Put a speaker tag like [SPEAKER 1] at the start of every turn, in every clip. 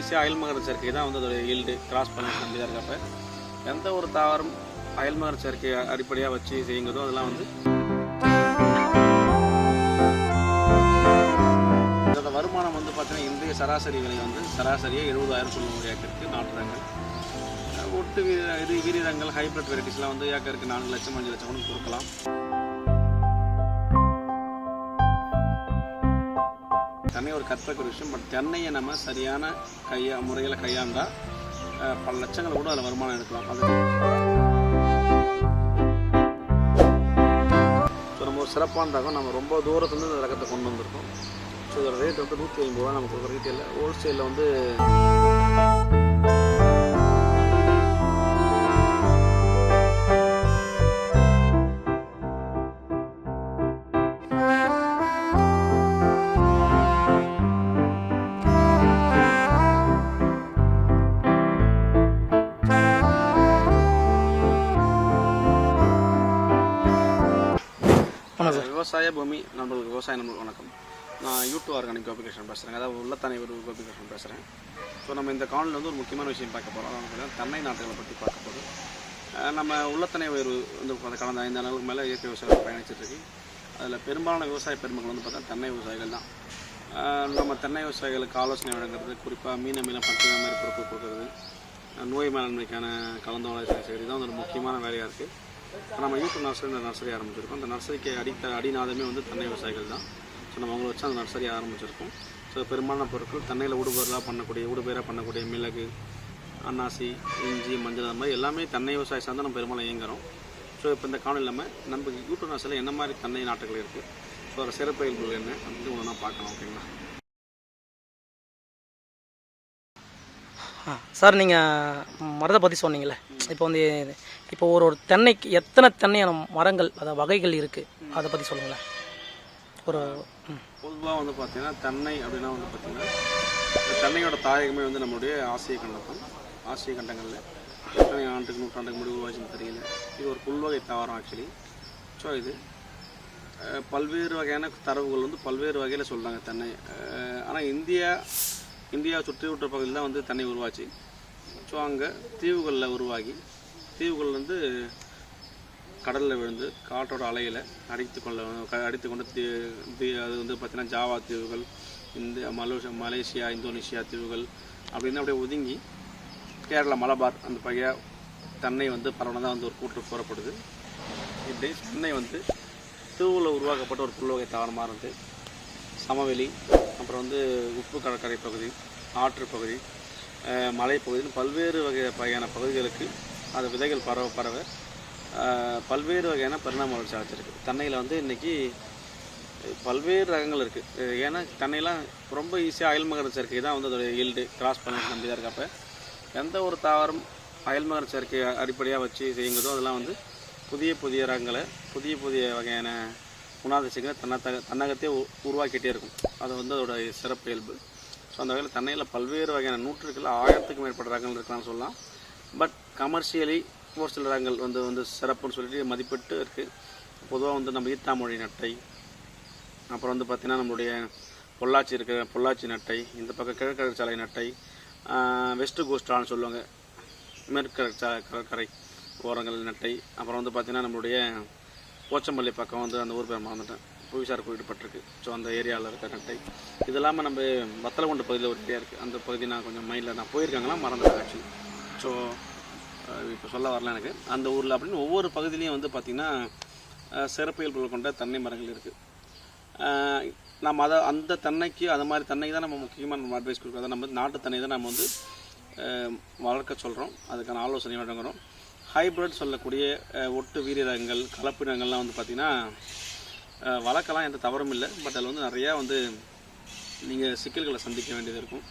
[SPEAKER 1] ஈஸியாக அயல்மகர சேர்க்கை தான் வந்து அதோடய ஈல்டு கிராஸ் பண்ண வேண்டியதாக இருக்கப்ப எந்த ஒரு தாவரம் அயல்மகர சேர்க்கை அடிப்படையாக வச்சு செய்யுங்கிறதோ அதெல்லாம் வந்து அதோட வருமானம் வந்து பார்த்தீங்கன்னா இந்திய சராசரி விலை வந்து சராசரியாக எழுபதாயிரம் சொல்லுவோம் ஏக்கருக்கு நாட்டுறாங்க. ஒட்டு இது வீரங்கள் ஹைப்ரிட் வெரைட்டிஸ்லாம் வந்து ஏக்கருக்கு நான்கு லட்சம் அஞ்சு லட்சம் கொடுக்கலாம். கற்றுக்கிற விஷயம் பட் தென்னையை நம்ம சரியான கையா முறையில் கையாண்டால் பல லட்சங்கள் கூட அதில் வருமானம் எடுக்கலாம். அது ஸோ நம்ம ஒரு சிறப்பான ரகம் நம்ம ரொம்ப தூரத்துலேருந்து இந்த ரகத்தை கொண்டு வந்திருக்கோம். ஸோ இதோட ரேட் வந்து நூற்றி ஐம்பது ரூபா நம்ம கொடுக்குற ரீட்டெயில் ஹோல்சேலில் வந்து விவசாய பூமி நம்மளுக்கு விவசாய நம்மளுக்கு வணக்கம். நான் யூடியூப் ஆர்கானிக் கோபிகிருஷ்ணன் பேசுகிறேன் அதாவது உள்ளத்தனை ஒரு கோபிகிருஷ்ணன் பேசுகிறேன் ஸோ நம்ம இந்த காலில் வந்து ஒரு முக்கியமான விஷயம் பார்க்க போகிறோம் அதாவது தென்னை நாட்டுகளை பற்றி பார்க்க போகிறோம் நம்ம உள்ளத்தனை ஒரு வந்து கடந்த ஐந்து நாளுக்கு மேலே இயற்கை விவசாயம் பயணிச்சிட்ருக்கு அதில் பெரும்பாலான விவசாய பெருமக்கள் வந்து பார்த்தா தென்னை விவசாயிகள் தான். நம்ம தென்னை விவசாயிகளுக்கு ஆலோசனை வழங்குறது குறிப்பாக மீன மீன பஞ்சம மாதிரி பொறுப்பு கொடுக்குறது நோய் மேலாண்மைக்கான கலந்தாலோசனை செய்கிறது தான் ஒரு முக்கியமான வேலையாக இருக்குது நம்ம யூத் நர்சரி இந்த நர்சரி ஆரம்பிச்சிருக்கோம். அந்த நர்சரிக்கு அடித்த அடிநாதமே வந்து தென்னை விவசாயிகள் தான். ஸோ நம்ம அவங்கள வச்சு அந்த நர்சரி ஆரம்பிச்சிருக்கோம். ஸோ பெரும்பாலான பொருட்கள் தென்னையில் ஊடுபயிராக பண்ணக்கூடிய ஊடுபயிராக பண்ணக்கூடிய மிளகு அன்னாசி இஞ்சி மஞ்சள் அந்த மாதிரி எல்லாமே தென்னை விவசாய சார்ந்து நம்ம பெரும்பாலும் இயங்குறோம். ஸோ இப்போ இந்த காணொலி இல்லாமல் நம்ம யூடியூப் நர்சரியில் என்ன மாதிரி தன்னை நாட்டுகள் இருக்குது ஸோ அதோட சிறப்பயல்கள் என்ன? அப்படின்னு ஒன்று நான் பார்க்கலாம் ஓகேங்களா
[SPEAKER 2] சார் நீங்கள் மரத்தை பற்றி சொன்னீங்களே இப்போ வந்து இப்போ ஒரு ஒரு தென்னைக்கு எத்தனை தென்னையான மரங்கள் அதாவது வகைகள் இருக்குது அதை பற்றி சொல்லுங்களேன். ஒரு
[SPEAKER 1] பொதுவாக வந்து பார்த்தீங்கன்னா தென்னை அப்படின்னா வந்து பார்த்தீங்கன்னா தென்னையோட தாயகமே வந்து நம்மளுடைய ஆசிய கண்டம் ஆசிய கண்டங்களில் எத்தனை ஆண்டுக்கு நூற்றாண்டுக்கு முடிவு உருவாச்சுன்னு தெரியல. இது ஒரு புல்வகை தாவரம் ஆக்சுவலி ஸோ இது பல்வேறு வகையான தரவுகள் வந்து பல்வேறு வகையில் சொல்கிறாங்க தென்னை. ஆனால் இந்தியா இந்தியா சுற்றியுற்ற பகுதியில் தான் வந்து தண்ணி உருவாச்சு. ஸோ அங்கே தீவுகளில் உருவாகி தீவுகள் வந்து கடலில் விழுந்து காற்றோட அலையில் அடித்து கொள்ள க- அடித்து கொண்டு தீ தீ அது வந்து பார்த்திங்கன்னா ஜாவா தீவுகள் இந்த மலேசியா மலேசியா இந்தோனேஷியா தீவுகள் அப்படின்னு அப்படியே ஒதுங்கி கேரளா மலபார் அந்த பகைய தென்னை வந்து பரவலாக வந்து ஒரு கூற்று கூறப்படுது இப்படி சென்னை வந்து தீவில் உருவாக்கப்பட்ட ஒரு புல்வகை தாவரமாக இருந்து சமவெளி அப்புறம் வந்து உப்பு கடற்கரை பகுதி ஆற்று பகுதி மலைப்பகுதின்னு பல்வேறு வகை வகையான பகுதிகளுக்கு அது விதைகள் பரவ பரவ பல்வேறு வகையான பரிணாம வளர்ச்சி அடைச்சிருக்கு தென்னையில் வந்து இன்றைக்கி பல்வேறு ரகங்கள் இருக்குது ஏன்னா தென்னையெல்லாம் ரொம்ப ஈஸியாக அயல்மகர சேர்க்கை தான் வந்து அதோடைய ஈல்டு கிராஸ் பண்ணி நம்பி தான் இருக்கப்ப. எந்த ஒரு தாவரம் அயல்மகர சேர்க்கை அடிப்படையாக வச்சு செய்யுங்கிறதோ அதெல்லாம் வந்து புதிய புதிய ரகங்களை புதிய புதிய வகையான குணாதிசயங்களை தன்ன தன்னகத்தே உருவாக்கிட்டே இருக்கும். அது வந்து அதோட சிறப்பு இயல்பு. ஸோ அந்த வகையில் தென்னையில் பல்வேறு வகையான நூற்றுக்கள் ஆயிரத்துக்கும் மேற்பட்ட ரகங்கள் இருக்கலாம்னு சொல்லலாம். பட் கமர்ஷியலி ஒரு சில ரகங்கள் வந்து வந்து சிறப்புன்னு சொல்லிட்டு மதிப்பிட்டு இருக்குது பொதுவாக வந்து நம்ம ஈத்தாமொழி நட்டை அப்புறம் வந்து பார்த்திங்கன்னா நம்மளுடைய பொள்ளாச்சி இருக்கிற பொள்ளாச்சி நட்டை இந்த பக்கம் கிழக்கடற்சாலை சாலை நட்டை வெஸ்ட் கோஸ்டான்னு சொல்லுவாங்க. மேற்கு கடற்கரை ஓரங்கள் நட்டை அப்புறம் வந்து பார்த்திங்கன்னா நம்மளுடைய போச்சம்பள்ளி பக்கம் வந்து அந்த ஊர் பேர் மறந்துட்டேன். புவிசார் குறிப்பிடப்பட்டிருக்கு ஸோ அந்த ஏரியாவில் இருக்க கட்டை. இது இல்லாமல் நம்ம வத்தலகுண்டு பகுதியில் ஒரு ஏரியா இருக்குது அந்த பகுதி நான் கொஞ்சம் மைண்டில் நான் போயிருக்காங்களா மறந்துட்டேன் ஆக்சுவலி ஸோ இப்போ சொல்ல வரல எனக்கு. அந்த ஊரில் அப்படின்னு ஒவ்வொரு பகுதியிலையும் வந்து பார்த்திங்கன்னா சிறப்பியல்புகள் கொண்ட தென்னை மரங்கள் இருக்குது நம்ம அதை அந்த தென்னைக்கு அது மாதிரி தென்னைக்கு தான் நம்ம முக்கியமாக நம்ம அட்வைஸ் கொடுக்குறோம். அதை நம்ம நாட்டு தென்னை தான் நம்ம வந்து வளர்க்க சொல்கிறோம் அதுக்கான ஆலோசனை வழங்குகிறோம் ஹைப்ரிட் சொல்லக்கூடிய ஒட்டு வீரியரகங்கள் கலப்பினங்கள்லாம் வந்து பார்த்திங்கன்னா வளர்க்கலாம் எந்த தவறும் இல்லை. பட் அதில் வந்து நிறையா வந்து நீங்கள் சிக்கல்களை சந்திக்க வேண்டியது இருக்கும்.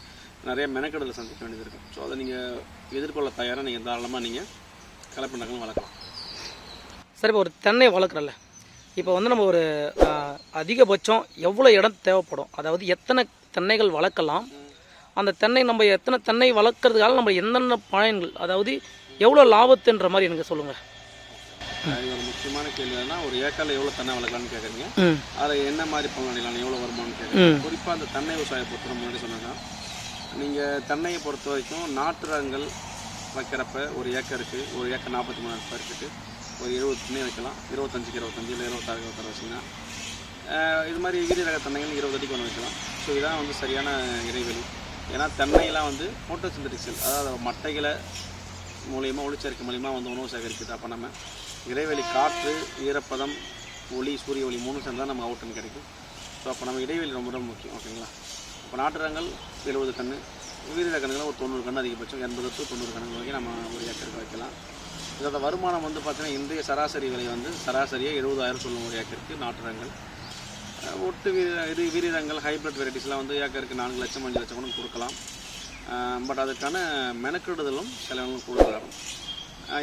[SPEAKER 1] நிறைய மெனக்கெடலை சந்திக்க வேண்டியது இருக்கும். ஸோ அதை நீங்கள் எதிர்கொள்ள தயாராக நீங்கள் தாராளமாக நீங்கள் கலப்பினங்கள் வளர்க்கலாம்.
[SPEAKER 2] சார் இப்போ ஒரு தென்னை வளர்க்குறல்ல இப்போ வந்து நம்ம ஒரு அதிகபட்சம் எவ்வளோ இடம் தேவைப்படும்? அதாவது எத்தனை தென்னைகள் வளர்க்கலாம்? அந்த தென்னை நம்ம எத்தனை தென்னை வளர்க்குறதுக்கால நம்ம என்னென்ன பயன்கள்? அதாவது எவ்வளோ லாபத்துன்ற மாதிரி எனக்கு சொல்லுங்கள்
[SPEAKER 1] ஒரு முக்கியமான கேள்வி என்னன்னா ஒரு ஏக்கரில் எவ்வளோ தென்னை வளர்க்கலாம்னு கேட்குறீங்க
[SPEAKER 2] ம்.
[SPEAKER 1] அதில் என்ன மாதிரி பலனடையலாம் எவ்வளோ வருமானம்னு
[SPEAKER 2] ம்.
[SPEAKER 1] கேட்குறேன் குறிப்பாக அந்த தென்னை விவசாய பொறுத்த முன்னாடி சொன்னாங்க நீங்கள் தென்னையை பொறுத்த வரைக்கும் நாட்டு ரகங்கள் வைக்கிறப்ப ஒரு ஏக்கருக்கு ஒரு ஏக்கர் நாற்பத்தி மூணு ஃபீட்டு ஒரு இருபது தென்னை வைக்கலாம். இருபத்தஞ்சுக்கு இருபத்தஞ்சு இல்லை இருபத்தாறு இருபத்தாறு வச்சிங்கன்னா இது மாதிரி வீரி ரக தென்னைகள் இருபது அடிக்கு ஒன்று வைக்கலாம். ஸோ இதான் வந்து சரியான இடைவெளி. ஏன்னா தென்னையெல்லாம் வந்து ஃபோட்டோசிந்தட்டிக் செல் அதாவது மட்டைகளை மூலியமாக ஒளிச்சேர்க்கை மூலியமாக வந்து உணவு சேகரிக்குது. அப்போ நம்ம இடைவெளி காற்று ஈரப்பதம் ஒளி சூரிய ஒளி மூணு சேர்ந்து தான் நம்ம அவுட்டன் கிடைக்கும். ஸோ அப்போ நம்ம இடைவெளி ரொம்ப ரொம்ப முக்கியம். ஓகேங்களா இப்போ நாட்டு ரகங்கள் எழுபது கன்று வீர கணக்கில் ஒரு தொண்ணூறு கன்று அதிகபட்சம் எண்பது டு தொண்ணூறு கணக்கு வரைக்கும் நம்ம ஒரு ஏக்கருக்கு வைக்கலாம். இதோட வருமானம் வந்து பார்த்திங்கன்னா இந்திய சராசரி விலை வந்து சராசரியாக எழுபதாயிரம் சொல்லும் ஒரு ஏக்கருக்கு நாட்டு ரகங்கள் ஒட்டு வீர இது வீரங்கள் ஹைப்ரிட் வெரைட்டிஸ்லாம் வந்து ஏக்கருக்கு நான்கு லட்சம் அஞ்சு லட்சம் கூட கொடுக்கலாம். பட் அதுக்கான மெனக்கெடுதலும் செலவுகளும் கூட வரும்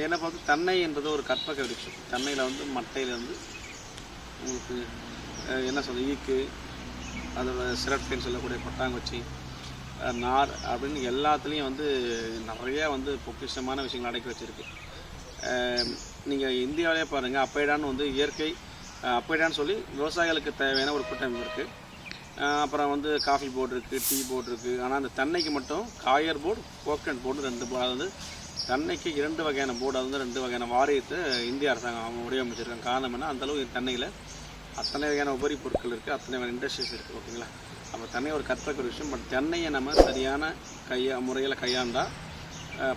[SPEAKER 1] என்னை பார்த்து தன்னை என்றது ஒரு கற்பக விருட்சம் தென்னையில் வந்து மட்டையில் வந்து உங்களுக்கு என்ன சொல்கிறது ஈக்கு அதோட சிரட்டைன்னு சொல்லக்கூடிய பட்டாங்குச்சி நார் அப்படின்னு எல்லாத்துலேயும் வந்து நிறைய வந்து பொக்கிஷமான விஷயங்கள் அடக்கி வச்சுருக்கு. நீங்கள் இந்தியாவிலே பாருங்கள் அப்பைடான்னு வந்து இயற்கை அப்பைடான்னு சொல்லி விவசாயிகளுக்கு தேவையான ஒரு கூட்டமைப்பு இருக்குது அப்புறம் வந்து காஃபி போர்டு இருக்குது டீ போர்டு இருக்குது ஆனால் அந்த தென்னைக்கு மட்டும் காயர் போர்டு கோகனட் போர்டு ரெண்டு போர்டு அதாவது தென்னைக்கு இரண்டு வகையான போர்டு அது வந்து ரெண்டு வகையான வாரியத்தை இந்திய அரசாங்கம் அவங்க வடிவமைச்சிருக்காங்க காரணம் என்ன? அந்தளவு தென்னையில் அத்தனை வகையான உபரி பொருட்கள் இருக்குது அத்தனை வகையான இண்டஸ்ட்ரீஸ் இருக்குது ஓகேங்களா? அப்போ தென்னை ஒரு கற்பக்க விஷயம் பட் தென்னையை நம்ம சரியான கையா முறையில் கையாண்டால்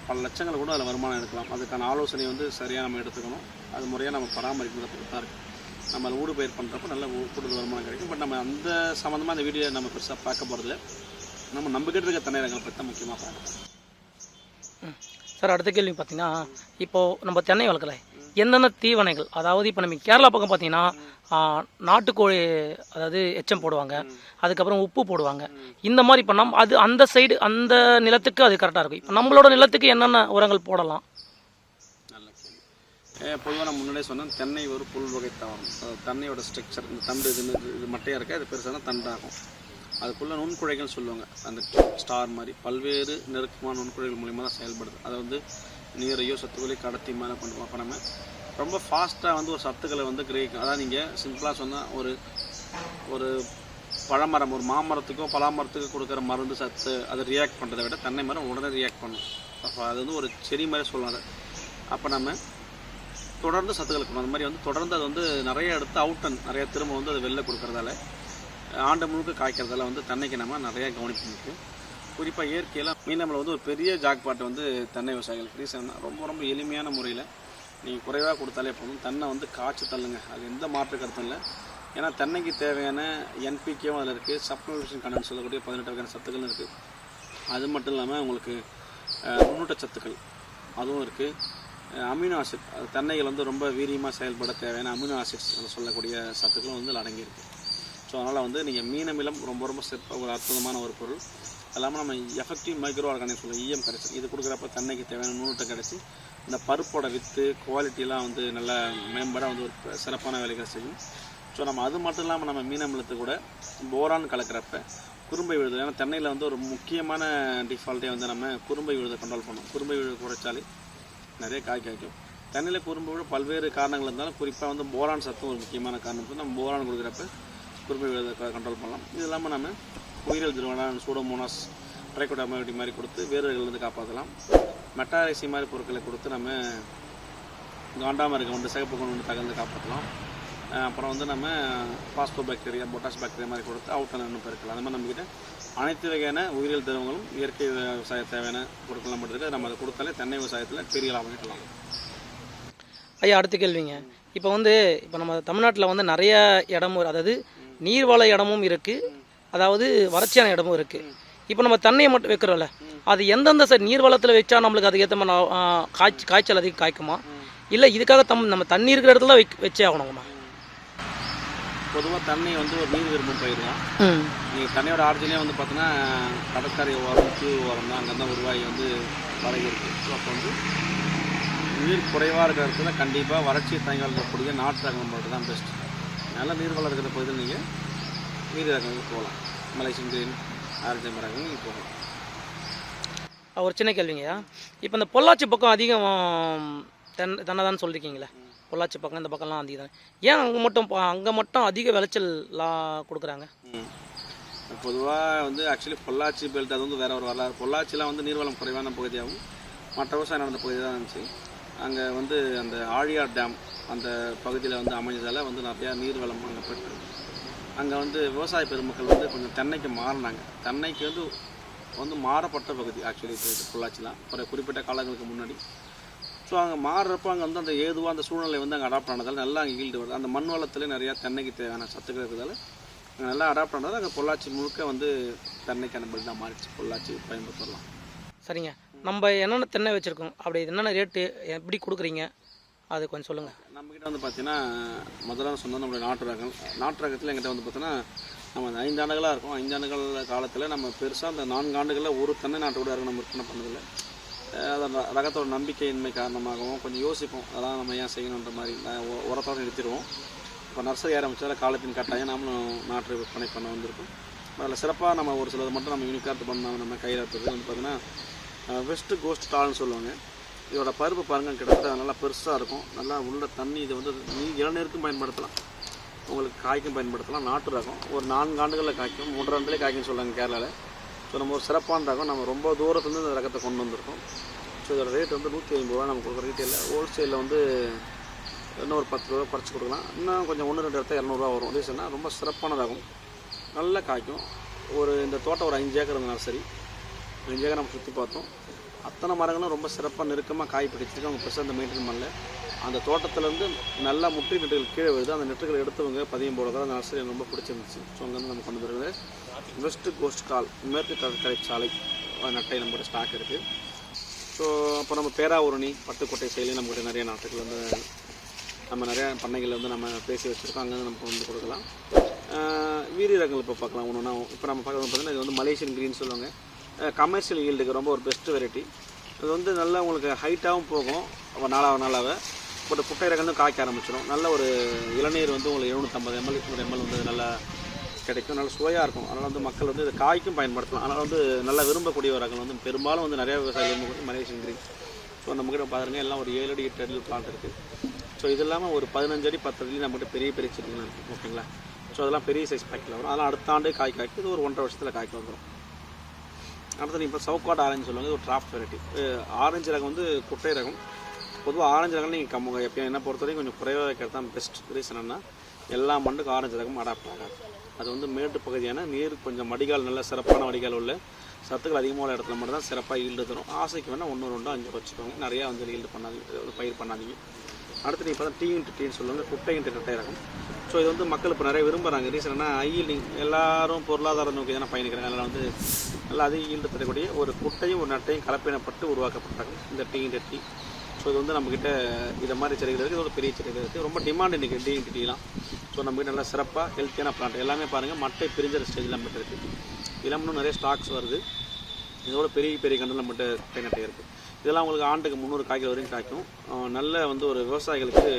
[SPEAKER 1] பல லட்சங்கள் கூட அதில் வருமானம் எடுக்கலாம். அதுக்கான ஆலோசனை வந்து சரியாக நம்ம எடுத்துக்கணும். அது முறையாக நம்ம பராமரிக்கிறது பொறுத்து தான் இருக்குது நம்ம அதை ஊடு பயிர் பண்ணுறப்போ நல்ல கூடுதல் வருமானம் கிடைக்கும். பட் நம்ம அந்த சம்மந்தமாக அந்த வீடியோ நம்ம பெருசாக பார்க்க போகிறதில்ல நம்ம நம்பிக்கிட்டு இருக்க தென்னை பற்றி தான் முக்கியமாக பார்க்கலாம்
[SPEAKER 2] ம். சார் அடுத்த கேள்வி பார்த்தீங்கன்னா இப்போது நம்ம தென்னை வளர்க்கல. என்னென்ன தீவனைகள் அதாவது இப்போ நம்ம கேரளா பக்கம் பார்த்தீங்கன்னா நாட்டுக்கோழி அதாவது எச்சம் போடுவாங்க. அதுக்கப்புறம் உப்பு போடுவாங்க. இந்த மாதிரி இப்போ நம்ம அது அந்த சைடு அந்த நிலத்துக்கு அது கரெக்டாக இருக்கும். இப்போ நம்மளோட நிலத்துக்கு என்னென்ன உரங்கள் போடலாம்?
[SPEAKER 1] பொதுவாக நான் முன்னாடியே சொன்னேன் தென்னை ஒரு புல் வகை தாவரம் அது தென்னையோட ஸ்ட்ரக்சர் இந்த தண்டு இது இது- இது மட்டையாக இருக்குது அது பெருசான தண்டாகும். அதுக்குள்ளே நுண்குழைகள் சொல்லுவாங்க. அந்த ஸ்டார் மாதிரி பல்வேறு நெருக்கமான நுண்குழைகள் மூலிமா தான் செயல்படுது. அதை வந்து நீரையோ சத்துக்களையோ கடத்தி மேலே கொண்டு அப்போ நம்ம ரொம்ப ஃபாஸ்ட்டாக வந்து ஒரு சத்துக்களை வந்து கிரகிக்கும். அதான் நீங்கள் சிம்பிளாக சொன்னால் ஒரு ஒரு பழமரம் ஒரு மாமரத்துக்கோ பலாமரத்துக்கோ கொடுக்குற மருந்து சத்து அதை ரியாக்ட் பண்ணுறதை விட தென்னை மரம் உடனே ரியாக்ட் பண்ணும். அப்போ அது வந்து ஒரு செடி மாதிரி சொல்லலாம் அதை அப்போ நம்ம தொடர்ந்து சத்துக்கள் கொடுக்கணும் அந்த மாதிரி வந்து தொடர்ந்து அது வந்து நிறைய எடுத்து அவுட்டன் நிறைய திரும்ப வந்து அது வெளில கொடுக்கறதால ஆண்டு முழுக்க காய்க்கிறதால வந்து தன்னைக்கு நம்ம நிறைய கவனிப்பு முக்கியம் குறிப்பாக இயற்கையில் மீனமில் வந்து ஒரு பெரிய ஜாக்பாட்டை வந்து தென்னை விவசாயிகளுக்கு ரீசன் ரொம்ப ரொம்ப எளிமையான முறையில் நீங்கள் குறைவாக கொடுத்தாலே போதும். தென்னை வந்து காய்ச்சி தள்ளுங்க. அது எந்த மாற்று கருத்தும் இல்லை. ஏன்னா தென்னைக்கு தேவையான என்பிகேவும் அதில் இருக்குது சப்ளிமெண்டேஷன் கண்டன் சொல்லக்கூடிய பதினெட்டு வகையான சத்துக்களும் இருக்குது அது மட்டும் இல்லாமல் உங்களுக்கு நுண்ணூட்ட சத்துக்கள் அதுவும் இருக்குது அமினோ ஆசிட் தென்னைகள் வந்து ரொம்ப வீரியமாக செயல்பட தேவையான அமினோ ஆசிட்ஸ் சொல்லக்கூடிய சத்துக்களும் வந்து அடங்கியிருக்கு. ஸோ அதனால் வந்து நீங்கள் மீனமிலம் ரொம்ப ரொம்ப சிறப்பாக ஒரு அற்புதமான ஒரு பொருள். இல்லாமல் நம்ம எஃபெக்டிவ் மைக்ரோ ஆர்கானிக் சொல்லுவோம் ஈயம் கிடைச்சி இது கொடுக்குறப்ப தென்னைக்கு தேவையான நுண்ணூட்டம் கிடச்சி இந்த பருப்போட வித்து குவாலிட்டிலாம் வந்து நல்ல மேம்பட வந்து ஒரு சிறப்பான வேலைகள் செய்யும். ஸோ நம்ம அது மட்டும் இல்லாமல் நம்ம மீனமிலத்து கூட போரான் கலக்கிறப்ப குறும்பை விழுது ஏன்னா தென்னையில் வந்து ஒரு முக்கியமான டிஃபால்ட்டே வந்து நம்ம குறும்பை விழுதை கண்ட்ரோல் பண்ணணும். குறும்பை விழுது குறைச்சாலே நிறைய காய் காய்க்கும். தென்னையில் குறும்போது பல்வேறு காரணங்கள் இருந்தாலும் குறிப்பாக வந்து போரான் சத்தம் ஒரு முக்கியமான காரணம். வந்து நம்ம போரான் கொடுக்குறப்ப குறும்பை கண்ட்ரோல் பண்ணலாம். இது இல்லாமல் நம்ம உயிரியல் திருவண்ணா சூடோமோனாஸ் ட்ரைகோடாமோடி மாதிரி கொடுத்து வேர்கள்லேருந்து காப்பாற்றலாம் மெட்டாரிசி மாதிரி பொருட்களை கொடுத்து நம்ம காண்டாமல் இருக்க வந்து சிகப்பு கொண்டு வந்து தகர்ந்து காப்பாற்றலாம் அப்புறம் வந்து நம்ம பாஸ்போ பாக்டீரியா பொட்டாஸ் பாக்டீரியா மாதிரி கொடுத்து அவுட்டில் இன்னும் பெருக்கலாம். அந்த மாதிரி நம்மக்கிட்ட அனைத்து வகையான உயிரியல் திரவங்களும் இயற்கை விவசாய தேவையான பொருட்கள்லாம் மட்டும் நம்ம அதை கொடுத்தாலே தென்னை விவசாயத்தில் பெரிய லாபம் ஈட்டலாம்
[SPEAKER 2] ஐயா அடுத்த கேள்விங்க. இப்போ வந்து இப்போ நம்ம தமிழ்நாட்டில் வந்து நிறைய இடமும் அதாவது நீர்வள இடமும் இருக்குது அதாவது வறட்சியான இடமும் இருக்குது இப்போ நம்ம தண்ணியை மட்டும் வைக்கிறோம்ல. அது எந்தெந்த சார் நீர்வளத்தில் வச்சா நம்மளுக்கு அதுக்கேற்ற மாதிரி காய்ச்சி காய்ச்சல் அதிகம் காய்க்குமா? இல்லை இதுக்காக தம் நம்ம தண்ணி இருக்கிற இடத்துல வைக் வச்சே ஆகணுங்கம்மா
[SPEAKER 1] பொதுவாக தண்ணி வந்து ஒரு நீர் விரும்பும் பயிர் தான் நீங்கள் தண்ணியோட ஆர்ஜினே வந்து பார்த்தீங்கன்னா கடற்கரை ஓரம் தீவு ஓரம் தான் அங்கே தான் உருவாகி வந்து பழகி இருக்கு ஸோ அப்போ வந்து நீர் குறைவாக இருக்கிற இடத்துல கண்டிப்பாக வறட்சி தாங்கி வளர்க்கக்கூடிய நாட்டு ரகம் மட்டும் தான் பெஸ்ட் நல்ல நீர் வளர்க்கிற பகுதியில் நீங்கள் நீர் ரகங்களுக்கு போகலாம். மலேசியன் கிரீன் ஆரஞ்சு நீங்கள் போகலாம்.
[SPEAKER 2] ஒரு சின்ன கேள்விங்கய்யா. இப்போ இந்த பொள்ளாச்சி பக்கம் அதிகம் தென் தென்னை சொல்லியிருக்கீங்களே பொள்ளாச்சி பக்கம் இந்த பக்கம்லாம் அதிகம் ஏன் அங்கே மட்டும் அங்கே மட்டும் அதிக விளைச்சல்லாம் கொடுக்குறாங்க?
[SPEAKER 1] பொதுவாக வந்து ஆக்சுவலி பொள்ளாச்சி பெல்ட் அது வந்து வேற ஒரு வரலாறு. பொள்ளாச்சிலாம் வந்து நீர்வளம் குறைவான பகுதியாகவும் மற்ற விவசாயம் நடந்த பகுதி தான் இருந்துச்சு. அங்கே வந்து அந்த ஆழியார் டேம் அந்த பகுதியில் வந்து அமைஞ்சதால் வந்து நிறையா நீர்வளம் அங்கே பெற்று அங்கே வந்து விவசாய பெருமக்கள் வந்து கொஞ்சம் தென்னைக்கு மாறினாங்க. தென்னைக்கு வந்து வந்து மாறப்பட்ட பகுதி ஆக்சுவலி பொள்ளாச்சிலாம். ஒரு குறிப்பிட்ட காலங்களுக்கு முன்னாடி ஸோ அங்கே மாறுறப்போ அங்கே வந்து அந்த ஏதுவாக அந்த சூழ்நிலை வந்து அங்கே அடாப்ட் ஆனதால் நல்லா அங்கே ஈல்டு வருது அந்த மண் வளத்துல நிறையா தென்னைக்கு தேவையான சத்துக்கள் இருக்கிறதால அங்கே நல்லா அடாப்ட் ஆனதால் அங்கே பொள்ளாச்சி முழுக்க வந்து தென்னைக்கான பில் தான் மாறிடுச்சு. பொள்ளாச்சி பயன்படுத்தலாம்.
[SPEAKER 2] சரிங்க. நம்ம என்னென்ன தென்னை வச்சுருக்கோம்? அப்படி என்னென்ன ரேட்டு எப்படி கொடுக்குறீங்க? அது கொஞ்சம் சொல்லுங்கள்
[SPEAKER 1] நம்மக்கிட்ட வந்து பார்த்தீங்கன்னா முதல்ல சொன்னோம் நம்மளுடைய நாட்டு ரகம். நாட்டு ரகத்தில் எங்கிட்ட வந்து பார்த்தீங்கன்னா நம்ம அந்த ஐந்து ஆண்டுகளாக இருக்கும். ஐந்து ஆண்டுகள் காலத்தில் நம்ம பெருசாக அந்த நான்கு ஆண்டுகளில் ஒரு தென்னை நாட்டோட ரகம் நம்ம விற்பனை பண்ணதில்லை. அதை ரகத்தோட நம்பிக்கையின்மை காரணமாகவும் கொஞ்சம் யோசிப்போம். அதெல்லாம் நம்ம ஏன் செய்யணுன்ற மாதிரி உரத்தோடு உரத்தோட நிறுத்திடுவோம். இப்போ நர்சரி ஆரம்பிச்சால காலத்தின் கட்டாயம் நாமளும் நாட்டு விற்பனை பண்ண வந்திருக்கோம். அதில் சிறப்பாக நம்ம ஒரு சிலது மட்டும் நம்ம யூனிக்கார்ட் பண்ண நம்ம கையில் இருக்கிறது வந்து பார்த்தீங்கன்னா வெஸ்ட்டு கோஸ்ட் டால்னு சொல்லுவாங்க. இதோட பருப்பு பாருங்கள் கிட்டத்தட்ட நல்லா பெருசாக இருக்கும். நல்லா உள்ள தண்ணி இது வந்து நீ இளநீருக்கும் பயன்படுத்தலாம். உங்களுக்கு காய்க்கும் பயன்படுத்தலாம். நாட்டு ரகம். ஒரு நான்கு ஆண்டுகளில் காய்க்கும் மூன்று ஆண்டுலேயே காய்க்கும்னு சொல்கிறாங்க கேரளாவில் ஸோ நம்ம ஒரு சிறப்பான ரகம் நம்ம ரொம்ப தூரத்துலேருந்து இந்த ரகத்தை கொண்டு வந்திருக்கோம். ஸோ இதோட ரேட் வந்து நூற்றி ஐம்பது ரூபா நம்ம கொடுக்குற ரீட்டெயிலில் ஹோல்சேலில் வந்து இன்னும் ஒரு பத்து ரூபா குறைச்சி கொடுக்கலாம். இன்னும் கொஞ்சம் ஒன்று ரெண்டு இடத்த இரநூறுவா வரும். ரீசன்னா ரொம்ப சிறப்பான ரகம் நல்லா காய்க்கும். ஒரு இந்த தோட்டம் ஒரு அஞ்சு ஏக்கர் இருந்த நர்சரி அஞ்சு ஏக்கர் நம்ம சுற்றி பார்த்தோம். அத்தனை மரங்களும் ரொம்ப சிறப்பாக நெருக்கமாக காய் பிடிச்சிருக்கு. அவங்க பெருசாக அந்த மெயின்டைன் பண்ணல. அந்த தோட்டத்துலேருந்து நல்லா முற்றி நெட்டுகள் கீழே விழுது. அந்த நெட்டுகள் எடுத்தவங்க பதியம் போல அந்த நர்சரி எனக்கு ரொம்ப பிடிச்சிருந்துச்சு. ஸோ அங்கேருந்து நம்ம கொண்டு வருவது வெஸ்ட் கோஸ்ட் கால் மேற்கு கடற்கரை சாலை நட்டை நம்மளோட ஸ்டாக் இருக்குது ஸோ அப்போ நம்ம பேராவூரணி பட்டுக்கோட்டை செயலி நம்மகிட்ட நிறைய நாட்டுகள் வந்து நம்ம நிறையா பண்ணைகள் வந்து நம்ம பேசி வச்சுருக்கோம் அங்கேருந்து நம்ம வந்து கொடுக்கலாம். ஆஹ் ரகங்கள் இப்போ பார்க்கலாம். ஒன்று இப்போ நம்ம பார்க்குறது பார்த்தீங்கன்னா இது வந்து மலேசியன் க்ரீன் சொல்லுவாங்க. கமர்ஷியல் ஈல்டுக்கு ரொம்ப ஒரு பெஸ்ட் வெரைட்டி இது வந்து நல்லா உங்களுக்கு ஹைட்டாகவும் போகும். அப்போ நாளாக நாளாக பட் குட்டை ரகம் வந்து காய்க்க ஆரம்பிச்சிடும் நல்ல ஒரு இளநீர் வந்து உங்களுக்கு எழுநூற்றம்பது எம்எல் எம்எல் வந்து நல்லா கிடைக்கும். நல்ல சுவையாக இருக்கும். அதனால் வந்து மக்கள் வந்து இதை காய்க்கும் பயன்படுத்தலாம். அதனால் வந்து நல்லா விரும்பக்கூடிய வந்து பெரும்பாலும் வந்து நிறையா விவசாயிகள் வந்து மலேசியன் க்ரீன் ஸோ நம்மக்கிட்ட பாருங்க. எல்லாம் ஒரு ஏழு அடி எட்டு அடி பிளான்ட் இருக்குது ஸோ இது இல்லாமல் ஒரு பதினஞ்சு அடி பத்து அடி நம்மகிட்ட பெரிய பெரிய செடிகள் இருக்குது ஓகேங்களா? ஸோ அதெல்லாம் பெரிய சைஸ் பேக்கில் வரும். அதெல்லாம் அடுத்த ஆண்டு காய் காய்க்கு இது ஒரு ஒன்றரை வருஷத்தில் காய்க்கு வந்துடும் அடுத்து இப்போ சவுக்காட் ஆரஞ்சு சொல்லுவாங்க. இது ஒரு டிராஃப்ட் வெரைட்டி ஆரஞ்சு ரகம் வந்து குட்டை ரகம். பொதுவாக ஆரஞ்சு ரகம் நீங்கள் கம்ம எப்பயும் என்ன பொறுத்தவரைக்கும் கொஞ்சம் குறைவாக வைக்கிறது தான் பெஸ்ட் ரீசன் என்ன எல்லா மண்ணுக்கும் ஆரஞ்சு ரகம் அடாப்ட் ஆகாது அது வந்து மேட்டு பகுதியான நீர் கொஞ்சம் வடிகால் நல்ல சிறப்பான வடிகால் உள்ள சத்துக்கள் அதிகமாக உள்ள இடத்துல மட்டும் தான் சிறப்பாக ஈல்டு தரும். ஆசைக்கு வேணால் ஒன்று ரெண்டும் அஞ்சு வச்சுக்கோங்க. நிறையா வந்து ஈல்டு பண்ணாதீங்க. பயிர் பண்ணாதீங்க. அடுத்து நீங்கள் பார்த்தா டீ இன்ட்டு டீன்னு சொல்லுவாங்க. குட்டை இன்ட்டு கட்டை ரகம். ஸோ இது வந்து மக்கள் இப்போ நிறைய விரும்புகிறாங்க ரீசன் என்ன ஈல்டிங் எல்லாரும் பொருளாதார நோக்கி தானே பயணிக்கிறாங்க. அதனால் வந்து நல்லா அதிக ஈல்டு தரக்கூடிய ஒரு குட்டையும் ஒரு நட்டையும் கலப்பினப்பட்டு உருவாக்கப்பட்டாங்க. இந்த டீ இன்ட்டு டீ. ஸோ இது வந்து நம்மக்கிட்ட இதை மாதிரி செடிகள் இருக்குது இதோட பெரிய செடிகள் இருக்குது ரொம்ப டிமாண்ட் இன்றைக்கி டீ டீலாம் ஸோ நம்மக்கிட்ட நல்லா சிறப்பாக ஹெல்த்தியான பிளான்ட் எல்லாமே பாருங்கள் மட்டை பிரிஞ்ச ஸ்டேஜில் நம்மகிட்ட இருக்குது இதெல்லாம் இன்னும் நிறைய ஸ்டாக்ஸ் வருது. இதோட பெரிய பெரிய கண்டில் நம்மகிட்ட கட்டை நட்டை இருக்குது இதெல்லாம் உங்களுக்கு ஆண்டுக்கு முந்நூறு காய்கள் வரையும் காய்க்கும். நல்ல வந்து ஒரு விவசாயிகளுக்கு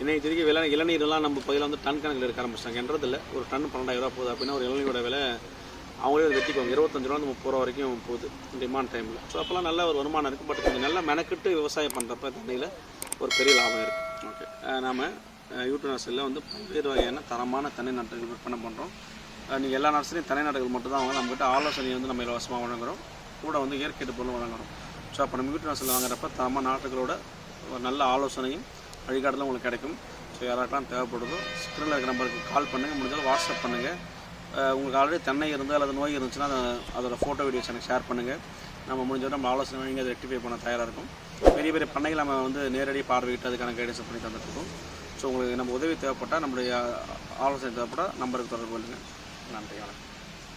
[SPEAKER 1] இன்னைக்கு திருக்கி விலை இளநீர்லாம் நம்ம பகுதியில் வந்து டன் கணக்கில் எடுக்க ஆரம்பிச்சிட்டாங்க. என்றதில்ல. ஒரு டன் பன்னெண்டாயிரம் ரூபா போகுது அப்படின்னா ஒரு இளநீரோட விலை அவங்களே அதை வெட்டிக்குவாங்க இருபத்தஞ்சு ரூபா முப்பது ரூபா வரைக்கும் போகுது டிமாண்ட் டைமில் ஸோ அப்போல்லாம் நல்ல ஒரு வருமானம் இருக்குது பட் கொஞ்சம் நல்லா மெனக்கிட்டு விவசாயம் பண்ணுறப்ப தண்ணியில் ஒரு பெரிய லாபம் இருக்குது ஓகே நாம் யூடியூப் நர்சரியில் வந்து பல்வேறு வகையான தரமான தனி நாட்டுகள் விற்பனை பண்ணுறோம் நீங்கள் எல்லா நர்சரியும் தனி நாட்டுகள் மட்டும் தான் வாங்க நம்மகிட்ட ஆலோசனை வந்து நம்ம இலவசமாக வழங்குறோம். கூட வந்து இயற்கை பொருள் வழங்குறோம். ஸோ அப்போ நம்ம யூடியூப் நர்சரியில் வாங்குறப்ப தரமான நாட்டுகளோட ஒரு நல்ல ஆலோசனையும் வழிகாட்டலும் உங்களுக்கு கிடைக்கும். ஸோ யாராக்கெல்லாம் தேவைப்படுதோ ஸ்க்ரீனில் இருக்கிற நம்பருக்கு கால் பண்ணுங்கள் முடிஞ்சாலும் வாட்ஸ்அப் பண்ணுங்கள் உங்களுக்கு ஆல்ரெடி தென்னை இருந்து அல்லது நோய் இருந்துச்சுன்னா அதை அதோட ஃபோட்டோ வீடியோஸ் எனக்கு ஷேர் பண்ணுங்கள் நம்ம முடிஞ்சவரை நம்ம ஆலோசனை வாங்கி அதை ரெக்டிஃபை பண்ண தயாராக இருக்கும். பெரிய பெரிய பண்ணைகள் நம்ம வந்து நேரடி பார்வையிட்டு அதுக்கான கைடன்ஸ் பண்ணி தந்துட்டுருக்கோம் ஸோ உங்களுக்கு நம்ம உதவி தேவைப்பட்டால் நம்மளுடைய ஆலோசனை தேவைப்பட்டால் நம்பருக்கு தொடர்பு கொள்ளுங்கள் நன்றி வணக்கம்.